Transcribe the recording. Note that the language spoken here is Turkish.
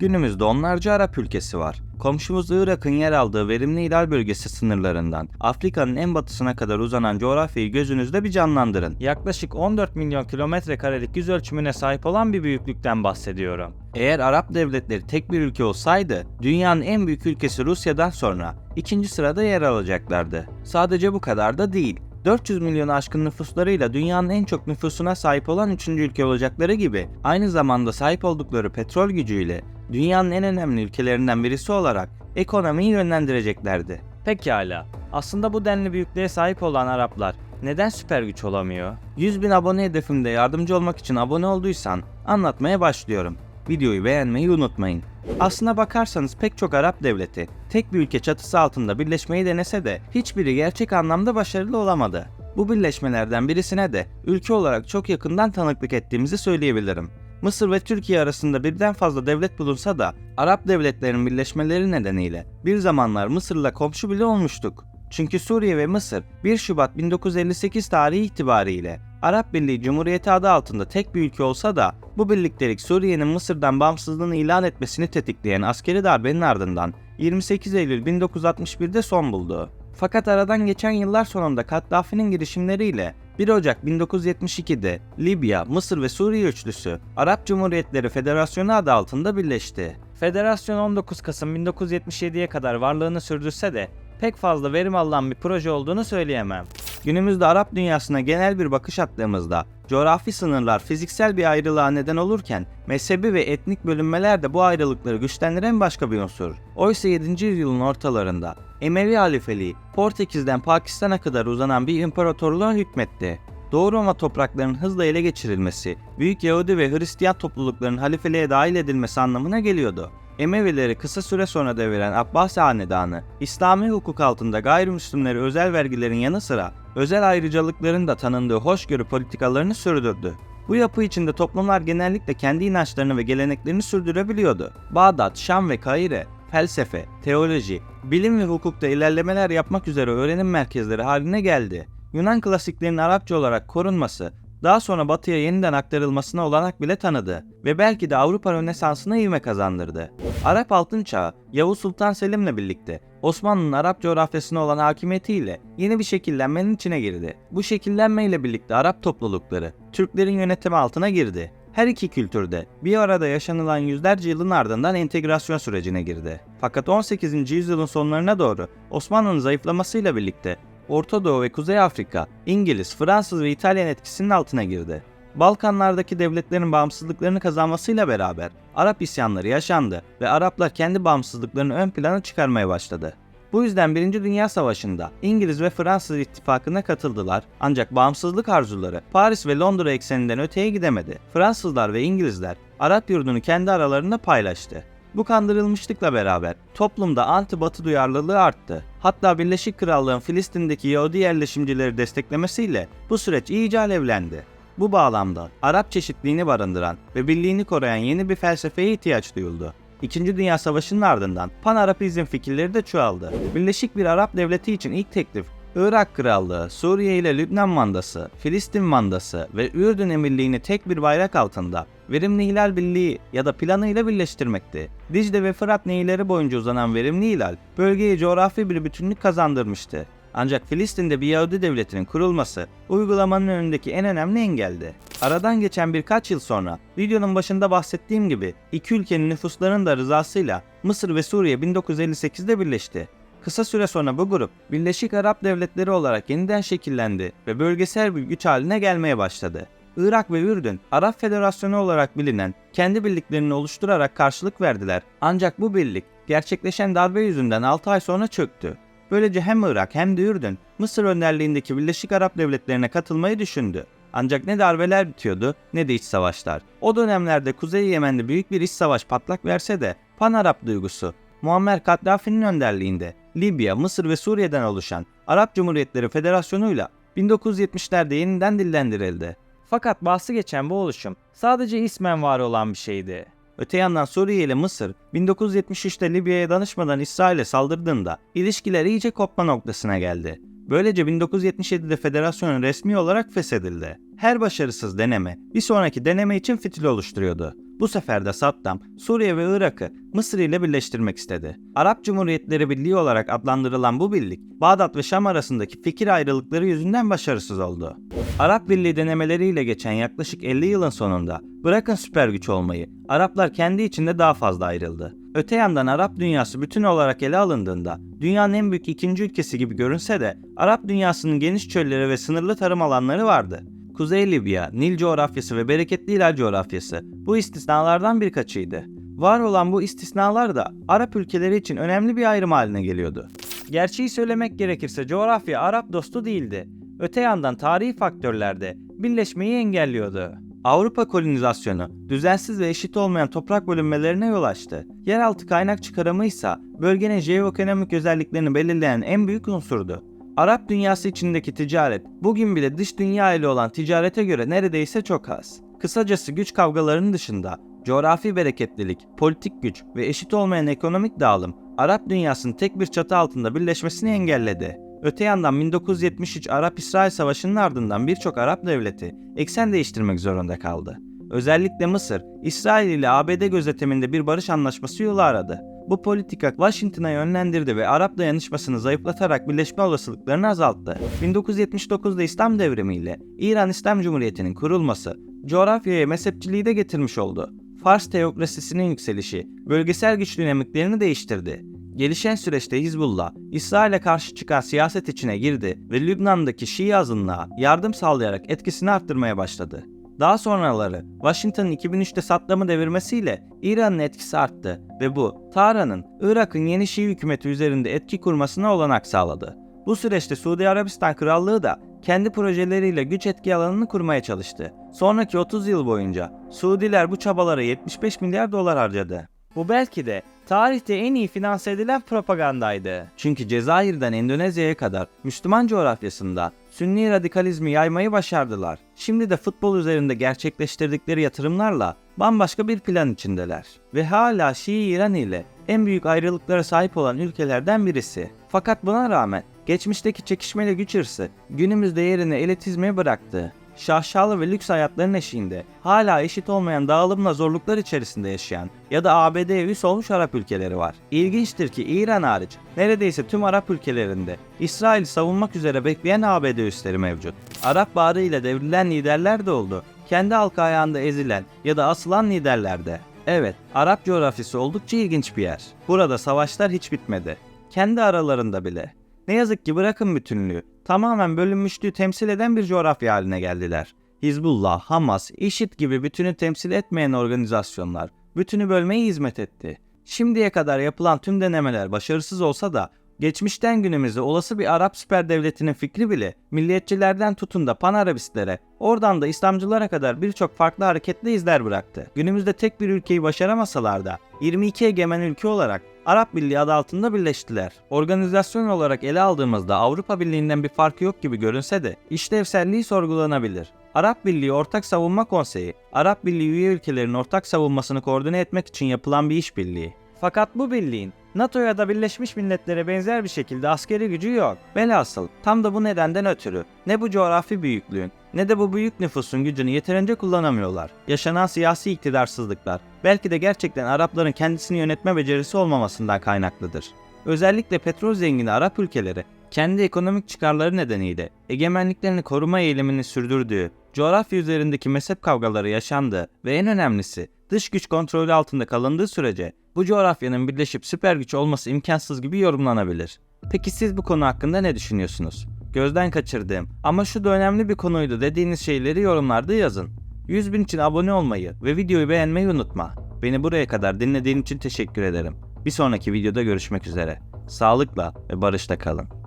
Günümüzde onlarca Arap ülkesi var. Komşumuz Irak'ın yer aldığı verimli hilal bölgesi sınırlarından Afrika'nın en batısına kadar uzanan coğrafyayı gözünüzde bir canlandırın. Yaklaşık 14 milyon kilometre karelik yüz ölçümüne sahip olan bir büyüklükten bahsediyorum. Eğer Arap devletleri tek bir ülke olsaydı, dünyanın en büyük ülkesi Rusya'dan sonra ikinci sırada yer alacaklardı. Sadece bu kadar da değil. 400 milyonu aşkın nüfuslarıyla dünyanın en çok nüfusuna sahip olan 3. ülke olacakları gibi aynı zamanda sahip oldukları petrol gücüyle dünyanın en önemli ülkelerinden birisi olarak ekonomiyi yönlendireceklerdi. Pekala, aslında bu denli büyüklüğe sahip olan Araplar neden süper güç olamıyor? 100 bin abone hedefimde yardımcı olmak için abone olduysan anlatmaya başlıyorum. Videoyu beğenmeyi unutmayın. Aslına bakarsanız pek çok Arap devleti tek bir ülke çatısı altında birleşmeyi denese de hiçbiri gerçek anlamda başarılı olamadı. Bu birleşmelerden birisine de ülke olarak çok yakından tanıklık ettiğimizi söyleyebilirim. Mısır ve Türkiye arasında birden fazla devlet bulunsa da Arap devletlerinin birleşmeleri nedeniyle bir zamanlar Mısır'la komşu bile olmuştuk. Çünkü Suriye ve Mısır 1 Şubat 1958 tarihi itibariyle Arap Birliği Cumhuriyeti adı altında tek bir ülke olsa da bu birliktelik Suriye'nin Mısır'dan bağımsızlığını ilan etmesini tetikleyen askeri darbenin ardından 28 Eylül 1961'de son buldu. Fakat aradan geçen yıllar sonunda Kaddafi'nin girişimleriyle 1 Ocak 1972'de Libya, Mısır ve Suriye üçlüsü Arap Cumhuriyetleri Federasyonu adı altında birleşti. Federasyon 19 Kasım 1977'ye kadar varlığını sürdürse de pek fazla verim alınan bir proje olduğunu söyleyemem. Günümüzde Arap dünyasına genel bir bakış attığımızda coğrafi sınırlar fiziksel bir ayrılığa neden olurken mezhebi ve etnik bölünmeler de bu ayrılıkları güçlendiren başka bir unsur. Oysa 7. yüzyılın ortalarında Emevi halifeliği Portekiz'den Pakistan'a kadar uzanan bir imparatorluğa hükmetti. Doğu Roma topraklarının hızla ele geçirilmesi, büyük Yahudi ve Hristiyan toplulukların halifeliğe dahil edilmesi anlamına geliyordu. Emevileri kısa süre sonra deviren Abbasi Hanedanı, İslami hukuk altında gayrimüslimlere özel vergilerin yanı sıra özel ayrıcalıkların da tanındığı hoşgörü politikalarını sürdürdü. Bu yapı içinde toplumlar genellikle kendi inançlarını ve geleneklerini sürdürebiliyordu. Bağdat, Şam ve Kahire, felsefe, teoloji, bilim ve hukukta ilerlemeler yapmak üzere öğrenim merkezleri haline geldi. Yunan klasiklerinin Arapça olarak korunması, daha sonra batıya yeniden aktarılmasına olanak bile tanıdı ve belki de Avrupa Rönesansı'na ivme kazandırdı. Arap Altın Çağı, Yavuz Sultan Selim'le birlikte Osmanlı'nın Arap coğrafyasına olan hakimiyetiyle yeni bir şekillenmenin içine girdi. Bu şekillenmeyle birlikte Arap toplulukları Türklerin yönetimi altına girdi. Her iki kültürde bir arada yaşanılan yüzlerce yılın ardından entegrasyon sürecine girdi. Fakat 18. yüzyılın sonlarına doğru Osmanlı'nın zayıflamasıyla birlikte Orta Doğu ve Kuzey Afrika, İngiliz, Fransız ve İtalyan etkisinin altına girdi. Balkanlardaki devletlerin bağımsızlıklarını kazanmasıyla beraber Arap isyanları yaşandı ve Araplar kendi bağımsızlıklarını ön plana çıkarmaya başladı. Bu yüzden 1. Dünya Savaşı'nda İngiliz ve Fransız ittifakına katıldılar ancak bağımsızlık arzuları Paris ve Londra ekseninden öteye gidemedi. Fransızlar ve İngilizler Arap yurdunu kendi aralarında paylaştı. Bu kandırılmışlıkla beraber toplumda anti-batı duyarlılığı arttı. Hatta Birleşik Krallığın Filistin'deki Yahudi yerleşimcileri desteklemesiyle bu süreç iyice alevlendi. Bu bağlamda Arap çeşitliliğini barındıran ve birliğini koruyan yeni bir felsefeye ihtiyaç duyuldu. İkinci Dünya Savaşı'nın ardından Pan-Arapizm fikirleri de çoğaldı. Birleşik bir Arap devleti için ilk teklif Irak Krallığı, Suriye ile Lübnan mandası, Filistin mandası ve Ürdün Emirliğini tek bir bayrak altında Verimli Hilal Birliği ya da planıyla birleştirmekti. Dicle ve Fırat nehirleri boyunca uzanan Verimli Hilal, bölgeye coğrafi bir bütünlük kazandırmıştı. Ancak Filistin'de bir Yahudi devletinin kurulması uygulamanın önündeki en önemli engeldi. Aradan geçen birkaç yıl sonra videonun başında bahsettiğim gibi iki ülkenin nüfuslarının da rızasıyla Mısır ve Suriye 1958'de birleşti. Kısa süre sonra bu grup Birleşik Arap Devletleri olarak yeniden şekillendi ve bölgesel bir güç haline gelmeye başladı. Irak ve Ürdün, Arap Federasyonu olarak bilinen kendi birliklerini oluşturarak karşılık verdiler. Ancak bu birlik gerçekleşen darbe yüzünden 6 ay sonra çöktü. Böylece hem Irak hem de Ürdün, Mısır önderliğindeki Birleşik Arap Devletleri'ne katılmayı düşündü. Ancak ne darbeler bitiyordu ne de iç savaşlar. O dönemlerde Kuzey Yemen'de büyük bir iç savaş patlak verse de Pan-Arap duygusu Muammer Kaddafi'nin önderliğinde Libya, Mısır ve Suriye'den oluşan Arap Cumhuriyetleri Federasyonu'yla 1970'lerde yeniden dillendirildi. Fakat bahsi geçen bu oluşum sadece ismen var olan bir şeydi. Öte yandan Suriye ile Mısır 1973'te Libya'ya danışmadan İsrail'e saldırdığında ilişkiler iyice kopma noktasına geldi. Böylece 1977'de federasyonun resmi olarak feshedildi. Her başarısız deneme bir sonraki deneme için fitil oluşturuyordu. Bu sefer de Saddam, Suriye ve Irak'ı Mısır ile birleştirmek istedi. Arap Cumhuriyetleri Birliği olarak adlandırılan bu birlik, Bağdat ve Şam arasındaki fikir ayrılıkları yüzünden başarısız oldu. Arap Birliği denemeleriyle geçen yaklaşık 50 yılın sonunda bırakın süper güç olmayı, Araplar kendi içinde daha fazla ayrıldı. Öte yandan Arap dünyası bütün olarak ele alındığında dünyanın en büyük ikinci ülkesi gibi görünse de Arap dünyasının geniş çölleri ve sınırlı tarım alanları vardı. Kuzey Libya, Nil coğrafyası ve bereketli hilal coğrafyası bu istisnalardan birkaçıydı. Var olan bu istisnalar da Arap ülkeleri için önemli bir ayrım haline geliyordu. Gerçeği söylemek gerekirse coğrafya Arap dostu değildi. Öte yandan tarihi faktörler de birleşmeyi engelliyordu. Avrupa kolonizasyonu düzensiz ve eşit olmayan toprak bölünmelerine yol açtı. Yeraltı kaynak çıkarımı ise bölgenin jeoekonomik özelliklerini belirleyen en büyük unsurdu. Arap dünyası içindeki ticaret bugün bile dış dünya ile olan ticarete göre neredeyse çok az. Kısacası güç kavgalarının dışında coğrafi bereketlilik, politik güç ve eşit olmayan ekonomik dağılım Arap dünyasının tek bir çatı altında birleşmesini engelledi. Öte yandan 1973 Arap-İsrail Savaşı'nın ardından birçok Arap devleti eksen değiştirmek zorunda kaldı. Özellikle Mısır, İsrail ile ABD gözetiminde bir barış anlaşması yolu aradı. Bu politika Washington'a yönlendirdi ve Arap dayanışmasını zayıflatarak birleşme olasılıklarını azalttı. 1979'da İslam devrimi ile İran İslam Cumhuriyeti'nin kurulması coğrafyaya mezhepçiliği de getirmiş oldu. Fars teokrasisinin yükselişi bölgesel güç dinamiklerini değiştirdi. Gelişen süreçte Hizbullah, İsrail'e karşı çıkan siyaset içine girdi ve Lübnan'daki Şii azınlığa yardım sağlayarak etkisini arttırmaya başladı. Daha sonraları Washington'ın 2003'te Saddam'ı devirmesiyle İran'ın etkisi arttı ve bu Tahran'ın Irak'ın yeni Şii hükümeti üzerinde etki kurmasına olanak sağladı. Bu süreçte Suudi Arabistan Krallığı da kendi projeleriyle güç etki alanını kurmaya çalıştı. Sonraki 30 yıl boyunca Suudiler bu çabalara 75 milyar dolar harcadı. Bu belki de tarihte en iyi finanse edilen propagandaydı. Çünkü Cezayir'den Endonezya'ya kadar Müslüman coğrafyasında Sünni radikalizmi yaymayı başardılar. Şimdi de futbol üzerinde gerçekleştirdikleri yatırımlarla bambaşka bir plan içindeler. Ve hala Şii İran ile en büyük ayrılıklara sahip olan ülkelerden birisi. Fakat buna rağmen geçmişteki çekişmeli güç hırsı günümüzde yerini elitizme bıraktı şaşalı ve lüks hayatların eşiğinde hala eşit olmayan dağılımla zorluklar içerisinde yaşayan ya da ABD'ye üs olmuş Arap ülkeleri var. İlginçtir ki İran hariç neredeyse tüm Arap ülkelerinde İsrail'i savunmak üzere bekleyen ABD üsleri mevcut. Arap Baharı ile devrilen liderler de oldu. Kendi halka ayağında ezilen ya da asılan liderler de. Evet, Arap coğrafyası oldukça ilginç bir yer. Burada savaşlar hiç bitmedi. Kendi aralarında bile. Ne yazık ki bırakın bütünlüğü, tamamen bölünmüşlüğü temsil eden bir coğrafya haline geldiler. Hizbullah, Hamas, IŞİD gibi bütünü temsil etmeyen organizasyonlar bütünü bölmeye hizmet etti. Şimdiye kadar yapılan tüm denemeler başarısız olsa da geçmişten günümüze olası bir Arap süper devletinin fikri bile milliyetçilerden tutun da Panarabistlere, oradan da İslamcılara kadar birçok farklı hareketli izler bıraktı. Günümüzde tek bir ülkeyi başaramasalar da 22 egemen ülke olarak Arap Birliği adı altında birleştiler. Organizasyon olarak ele aldığımızda Avrupa Birliği'nden bir farkı yok gibi görünse de işlevselliği sorgulanabilir. Arap Birliği Ortak Savunma Konseyi, Arap Birliği üye ülkelerin ortak savunmasını koordine etmek için yapılan bir işbirliği. Fakat bu birliğin NATO ya da Birleşmiş Milletler'e benzer bir şekilde askeri gücü yok. Velhasıl tam da bu nedenden ötürü ne bu coğrafi büyüklüğün ne de bu büyük nüfusun gücünü yeterince kullanamıyorlar. Yaşanan siyasi iktidarsızlıklar belki de gerçekten Arapların kendisini yönetme becerisi olmamasından kaynaklıdır. Özellikle petrol zengini Arap ülkeleri kendi ekonomik çıkarları nedeniyle egemenliklerini koruma eğilimini sürdürdüğü, coğrafya üzerindeki mezhep kavgaları yaşandığı ve en önemlisi dış güç kontrolü altında kalındığı sürece bu coğrafyanın birleşip süper güç olması imkansız gibi yorumlanabilir. Peki siz bu konu hakkında ne düşünüyorsunuz? Gözden kaçırdığım ama şu da önemli bir konuydu dediğiniz şeyleri yorumlarda yazın. 100 bin için abone olmayı ve videoyu beğenmeyi unutma. Beni buraya kadar dinlediğin için teşekkür ederim. Bir sonraki videoda görüşmek üzere. Sağlıkla ve barışta kalın.